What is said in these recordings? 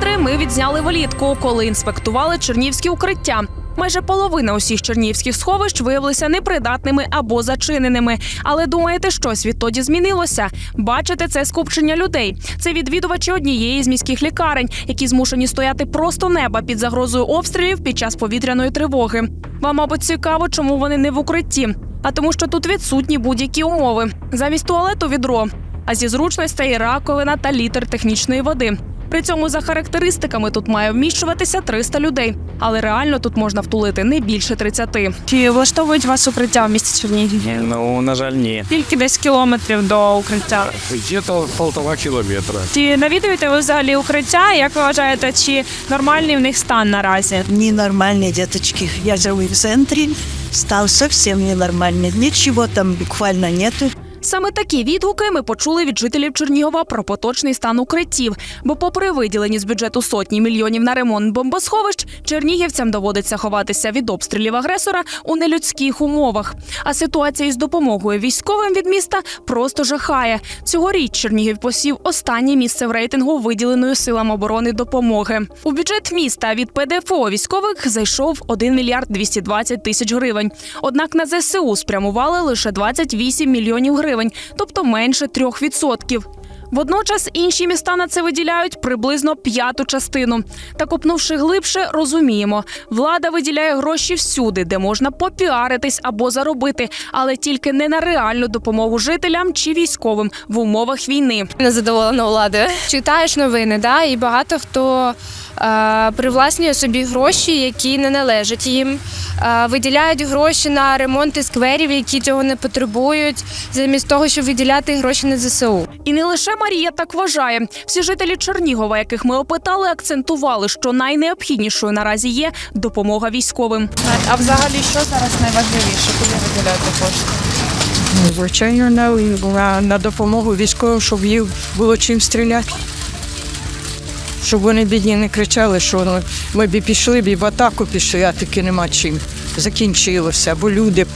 кадри ми відзняли влітку, коли інспектували чернівські укриття. Майже половина усіх чернівських сховищ виявилися непридатними або зачиненими. Але думаєте, щось відтоді змінилося? Бачите, це скупчення людей. Це відвідувачі однієї з міських лікарень, які змушені стояти просто неба під загрозою обстрілів під час повітряної тривоги. Вам, мабуть, цікаво, чому вони не в укритті. А тому, що тут відсутні будь-які умови. Замість туалету відро, а зі зручностей раковина та літр технічної води. При цьому за характеристиками тут має вміщуватися 300 людей, але реально тут можна втулити не більше 30. Чи влаштовують вас укриття в місті Чернігіві? Ну, на жаль, ні. Скільки десь кілометрів до укриття? Где-то полтора кілометра. Чи навідуєте ви взагалі укриття? Як ви вважаєте, чи нормальний в них стан наразі? Ненормальные деточки. Я живу в центре, стал совсем ненормальный. Ничего там буквально нету. Саме такі відгуки ми почули від жителів Чернігова про поточний стан укриттів. Бо, попри виділені з бюджету сотні мільйонів на ремонт бомбосховищ, чернігівцям доводиться ховатися від обстрілів агресора у нелюдських умовах. А ситуація із допомогою військовим від міста просто жахає. Цьогоріч Чернігів посів останнє місце в рейтингу виділеної силам оборони допомоги. У бюджет міста від ПДФО військових зайшов 1 мільярд 220 тисяч гривень. Однак на ЗСУ спрямували лише 28 мільйонів гривень, тобто менше 3%. Водночас інші міста на це виділяють приблизно п'яту частину. Та копнувши глибше, розуміємо, влада виділяє гроші всюди, де можна попіаритись або заробити, але тільки не на реальну допомогу жителям чи військовим в умовах війни. незадоволена владою. Читаєш новини, да, і багато хто е, привласнює собі гроші, які не належать їм. Е, виділяють гроші на ремонти скверів, які цього не потребують, замість того, щоб виділяти гроші на ЗСУ. І не лише Марія так вважає. Всі жителі Чернігова, яких ми опитали, акцентували, що найнеобхіднішою наразі є допомога військовим. А взагалі що зараз найважливіше? Куди виділяєте кошти? Ну, Звичайно, на, на, допомогу військовим, щоб їх було чим стріляти. Щоб вони бідні не кричали, що ну, ми б і пішли б і в атаку пішли, а таки нема чим. Закінчилося, бо люди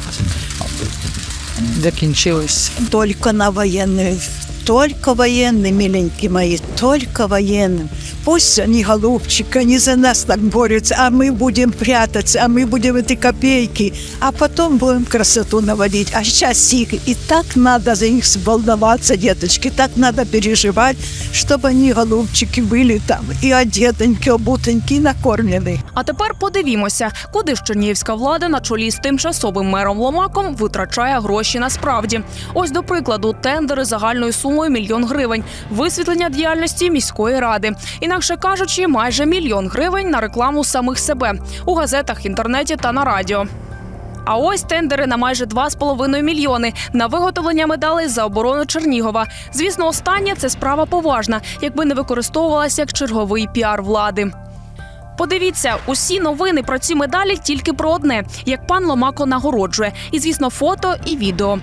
закінчилися. Только на военные Только военные, миленькие мои, только военным. Пусть они, голубчик, они за нас так борются, а мы будем прятаться, а мы будем эти копейки, а потом будем красоту наводить. А сейчас их и так надо за них волноваться, деточки, так надо переживать, чтобы они, голубчики, были там и одетеньки, обутеньки, и накормлены. А тепер подивімося, куди ж чернігівська влада на чолі з тимчасовим мером Ломаком витрачає гроші насправді. Ось до прикладу, тендери загальною сумою мільйон гривень, висвітлення діяльності міської ради. Інакше кажучи, майже мільйон гривень на рекламу самих себе у газетах, інтернеті та на радіо. А ось тендери на майже 2,5 мільйони на виготовлення медалей за оборону Чернігова. Звісно, останнє це справа поважна, якби не використовувалася як черговий піар влади. Подивіться, усі новини про ці медалі тільки про одне, як пан Ломако нагороджує, і звісно, фото і відео.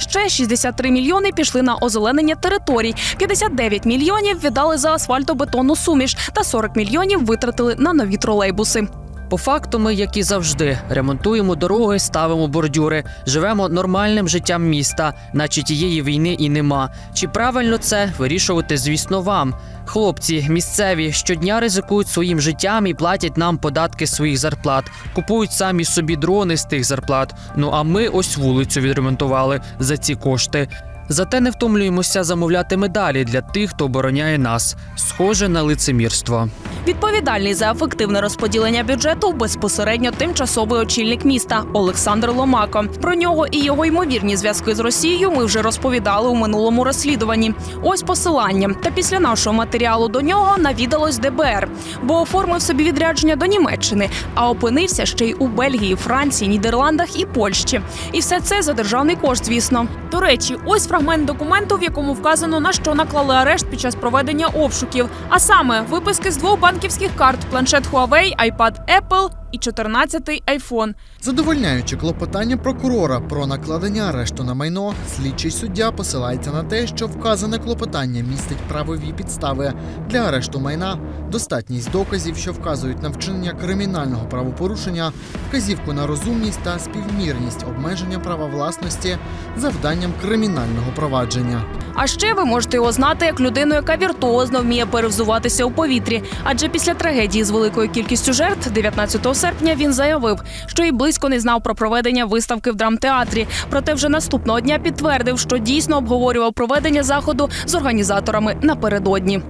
Ще 63 мільйони пішли на озеленення територій, 59 мільйонів віддали за асфальтобетонну суміш та 40 мільйонів витратили на нові тролейбуси. По факту, ми, як і завжди, ремонтуємо дороги, ставимо бордюри, живемо нормальним життям міста, наче тієї війни і нема. Чи правильно це вирішувати, звісно, вам? Хлопці місцеві щодня ризикують своїм життям і платять нам податки своїх зарплат, купують самі собі дрони з тих зарплат. Ну а ми ось вулицю відремонтували за ці кошти. Зате не втомлюємося замовляти медалі для тих, хто обороняє нас. Схоже на лицемірство. Відповідальний за ефективне розподілення бюджету безпосередньо тимчасовий очільник міста Олександр Ломако. Про нього і його ймовірні зв'язки з Росією ми вже розповідали у минулому розслідуванні. Ось посилання. Та після нашого матеріалу до нього навідалось ДБР, бо оформив собі відрядження до Німеччини, а опинився ще й у Бельгії, Франції, Нідерландах і Польщі. І все це за державний кошт, звісно. До речі, ось фрагмент документу, в якому вказано на що наклали арешт під час проведення обшуків. А саме виписки з двох банківських карт: планшет Huawei, iPad Apple і 14-й айфон. Задовольняючи клопотання прокурора про накладення арешту на майно, слідчий суддя посилається на те, що вказане клопотання містить правові підстави для арешту майна, достатність доказів, що вказують на вчинення кримінального правопорушення, вказівку на розумність та співмірність обмеження права власності завданням кримінального провадження. А ще ви можете його знати як людину, яка віртуозно вміє перевзуватися у повітрі. Адже після трагедії з великою кількістю жертв 19 серпня він заявив, що і близько не знав про проведення виставки в драмтеатрі. Проте вже наступного дня підтвердив, що дійсно обговорював проведення заходу з організаторами напередодні.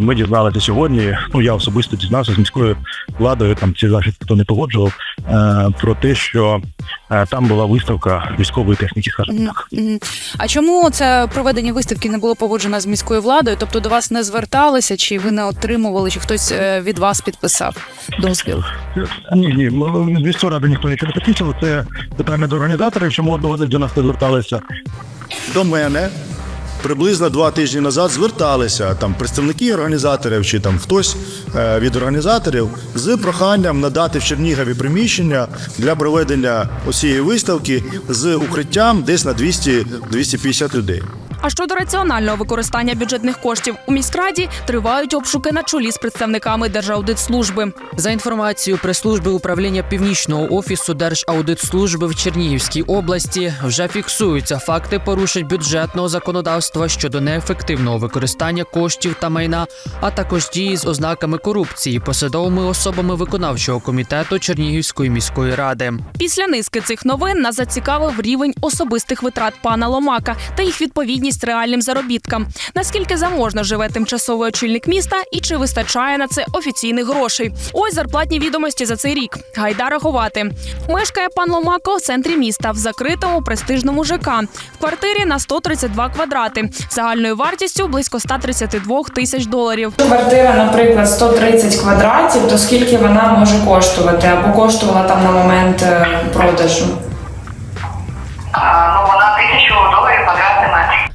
Ми дізналися сьогодні. Ну я особисто дізнався з міською владою. Там ці захід хто не погоджував е, про те, що там була виставка військової техніки. скажімо так. А чому це проведення виставки не було погоджено з міською владою? Тобто до вас не зверталися, чи ви не отримували, чи хтось е, від вас підписав дозвіл? Ні, ні, міської ради ніхто нічого не підписував. Це питання до організаторів, чому одного до нас не зверталися. до мене приблизно два тижні назад зверталися там представники організаторів чи там хтось е, від організаторів з проханням надати в Чернігові приміщення для проведення усієї виставки з укриттям десь на 200-250 людей. А щодо раціонального використання бюджетних коштів у міськраді тривають обшуки на чолі з представниками Держаудитслужби. За інформацією прес-служби управління північного офісу Держаудитслужби в Чернігівській області вже фіксуються факти порушень бюджетного законодавства щодо неефективного використання коштів та майна, а також дії з ознаками корупції посадовими особами виконавчого комітету Чернігівської міської ради. Після низки цих новин нас зацікавив рівень особистих витрат пана Ломака та їх відповідність реальним заробіткам. Наскільки заможно живе тимчасовий очільник міста і чи вистачає на це офіційних грошей? Ось зарплатні відомості за цей рік. Гайда рахувати. Мешкає пан Ломако в центрі міста в закритому престижному ЖК в квартирі на 132 квадрати загальною вартістю близько 132 тисяч доларів. Квартира, наприклад, 130 квадратів, то скільки вона може коштувати або коштувала там на момент е, продажу?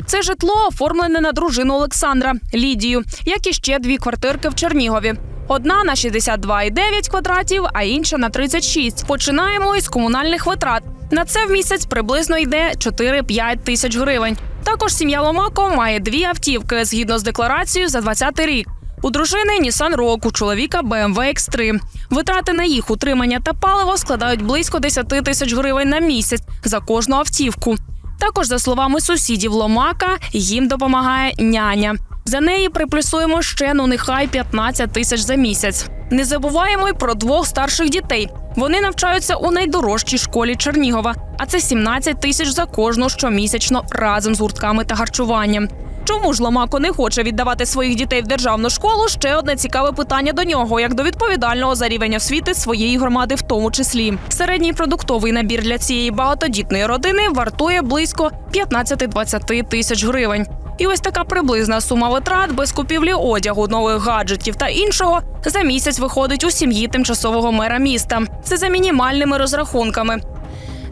Це житло оформлене на дружину Олександра Лідію, як і ще дві квартирки в Чернігові. Одна на 62,9 квадратів, а інша на 36. Починаємо із комунальних витрат. На це в місяць приблизно йде 4-5 тисяч гривень. Також сім'я Ломако має дві автівки згідно з декларацією за 20 рік. У дружини Nissan Rogue, у чоловіка BMW X3. Витрати на їх утримання та паливо складають близько 10 тисяч гривень на місяць за кожну автівку. Також, за словами сусідів Ломака, їм допомагає няня. За неї приплюсуємо ще ну нехай 15 тисяч за місяць. Не забуваємо й про двох старших дітей. Вони навчаються у найдорожчій школі Чернігова, а це 17 тисяч за кожну щомісячно разом з гуртками та харчуванням. Чому ж Ломако не хоче віддавати своїх дітей в державну школу? Ще одне цікаве питання до нього, як до відповідального за рівень освіти своєї громади, в тому числі. Середній продуктовий набір для цієї багатодітної родини вартує близько 15-20 тисяч гривень. І ось така приблизна сума витрат без купівлі одягу, нових гаджетів та іншого за місяць виходить у сім'ї тимчасового мера міста. Це за мінімальними розрахунками.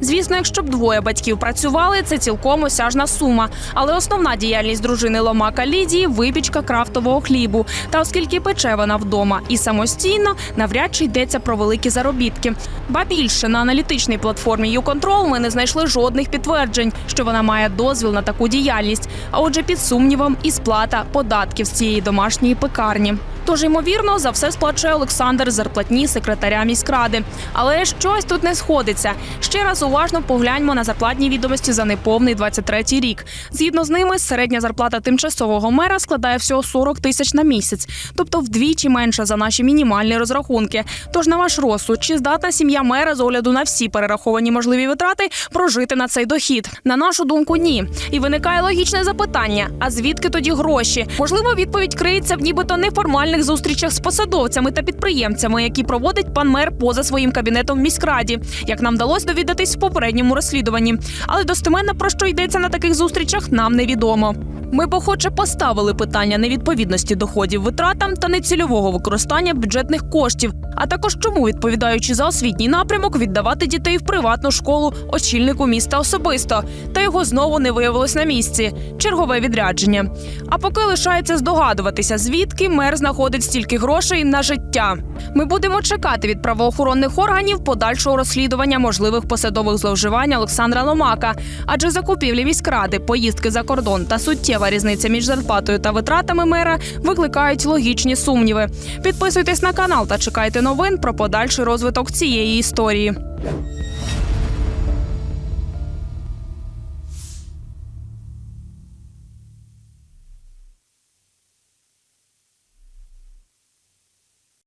Звісно, якщо б двоє батьків працювали, це цілком осяжна сума. Але основна діяльність дружини Ломака Лідії випічка крафтового хлібу. Та оскільки пече вона вдома і самостійно, навряд чи йдеться про великі заробітки. Ба більше на аналітичній платформі YouControl ми не знайшли жодних підтверджень, що вона має дозвіл на таку діяльність. А отже, під сумнівом і сплата податків з цієї домашньої пекарні. Тож, ймовірно, за все сплачує Олександр зарплатні секретаря міськради. Але щось тут не сходиться. Ще раз уважно погляньмо на зарплатні відомості за неповний 23-й рік. Згідно з ними, середня зарплата тимчасового мера складає всього 40 тисяч на місяць, тобто вдвічі менша за наші мінімальні розрахунки. Тож на ваш розсуд, чи здатна сім'я мера з огляду на всі перераховані можливі витрати прожити на цей дохід? На нашу думку, ні. І виникає логічне запитання: а звідки тоді гроші? Можливо, відповідь криється в нібито неформальних зустрічах з посадовцями та підприємцями, які проводить пан мер поза своїм кабінетом в міськраді, як нам вдалося довідатись попередньому розслідуванні. Але достеменно про що йдеться на таких зустрічах, нам невідомо. Ми б поставили питання невідповідності доходів витратам та нецільового використання бюджетних коштів, а також чому, відповідаючи за освітній напрямок, віддавати дітей в приватну школу очільнику міста особисто, та його знову не виявилось на місці. Чергове відрядження. А поки лишається здогадуватися, звідки мер знаходить стільки грошей на життя. Ми будемо чекати від правоохоронних органів подальшого розслідування можливих посадових зловживань Олександра Ломака, адже закупівлі міськради, поїздки за кордон та суттєва різниця між зарплатою та витратами мера викликають логічні сумніви. Підписуйтесь на канал та чекайте новин про подальший розвиток цієї історії.